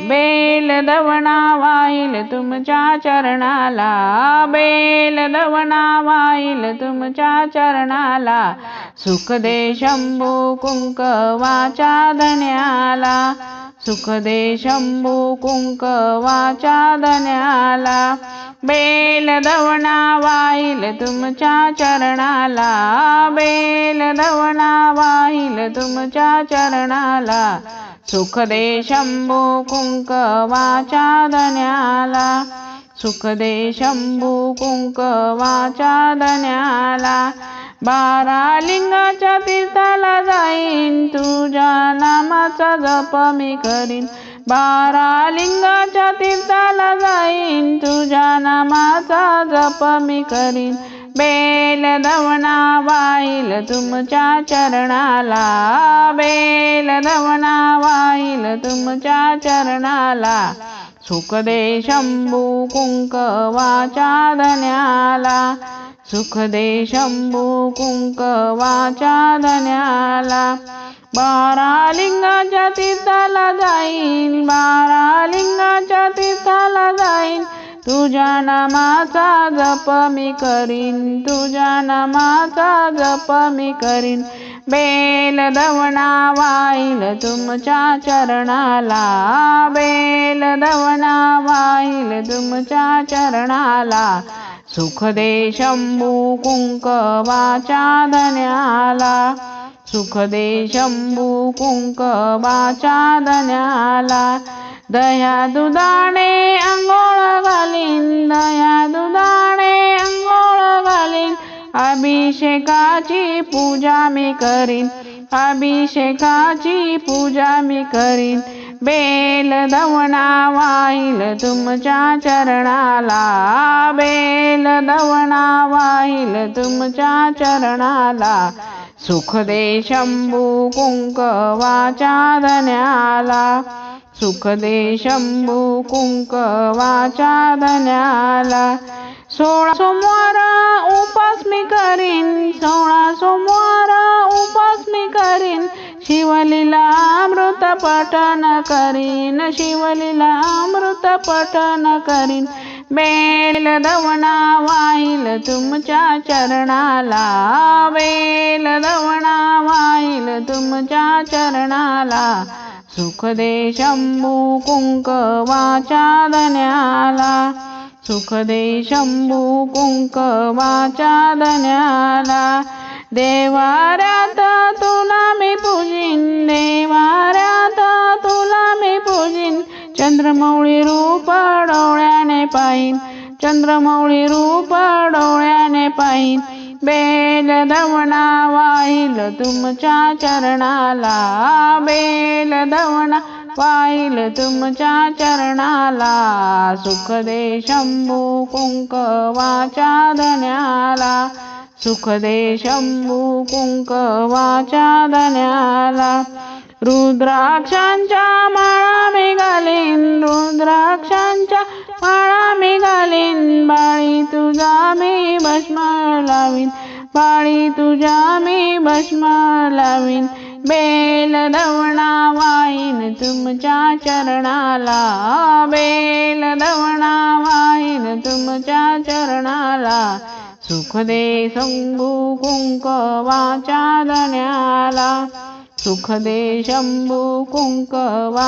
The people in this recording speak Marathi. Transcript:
बेल दवणा वाईल तुमच्या चरणाला बेल दवणा वाईल तुमच्या चरणाला सुख दे शंभू कुंकवाच्या धन्याला सुख दे शंभू कुंकवाच्या धन्याला बेल दवणा वाईल तुमच्या चरणाला बेल दवणा वाईल तुमच्या चरणाला सुखदे शंभू कुंकवाच्या सुखदे शंभू कुंक धन्याला बारा लिंगाच्या तीर्थाला जाईन तुझ्या नामाचा जप मी करीन. बारा लिंगाच्या तीर्थाला जाईन तुझ्या नामाचा जप मी करीन. बेल दवना वाईल तुमच्या चरणाला. बेल दवना वाईल तुमच्या चरणाला. सुख दे शंभू कुंक धन्याला. सुख दे शंभू कुंक वाचा धन्याला. बारा लिंगाच्या तीर्थाला जाईन बा तुझ्या नामाचा जप मी करीन तुझ्या नामाचा जप मी करीन. बेल दवणा वाईल तुमच्या चरणाला बेल दवणा वाईल तुमच्या चरणाला. सुख दे शंभू कुंकवाच्या धन्याला सुख दे शंभू कुंकवाच्या धन्याला. दया दुधाणे अंघोळ घालीन दया दुधाणे अंघोळ घालीन अभिषेकाची पूजा मी करीन अभिषेकाची पूजा मी करीन बेल दवणा वाईल तुमच्या चरणाला बेल दवणा वाईल तुमच्या चरणाला सुख दे शंभू वाचा धन्याला सुखदे शंभू कुंकवाच्या धन्याला सोळा सोमवार उपास मी करीन सोळा सोमवार उपास मी करीन। शिवलीला अमृत पठन करीन शिवलीला अमृत पठन करीन। बेल दवणा वाईल तुमच्या चरणाला बेल दवणा वाईल तुमच्या चरणाला। सुखदे शंभू कुंकवाच्या धन्याला सुख शंभू धन्याला देवाऱ्यात तुला मी पूजिन देवाऱ्यात तुला मी पूजिन चंद्रमौळी रूप डोळ्याने पाहिन चंद्रमौळी रूप डोळ्याने पाहिन। बे दवणा वाईल तुमच्या चरणाला. बेल दवणा वाईल तुमच्या चरणाला. सुख दे शंभू कुंकवाच्या धन्याला. सुख दे शंभू कुंकवाच्या धन्याला. रुद्राक्षांच्या माळा मी घालीन रुद्राक्षांच्या माळा मी घालीन बाळी तुझा मी भस्म लावीन. पाळी तुझ्या मी भस्म लावीन. बेल रवणा वाईन तुमच्या चरणाला. बेल रवणा वाईन तुमच्या चरणाला. सुख दे शंभू कुंकवाच्या धन्याला सुख दे शंभू कुंकवा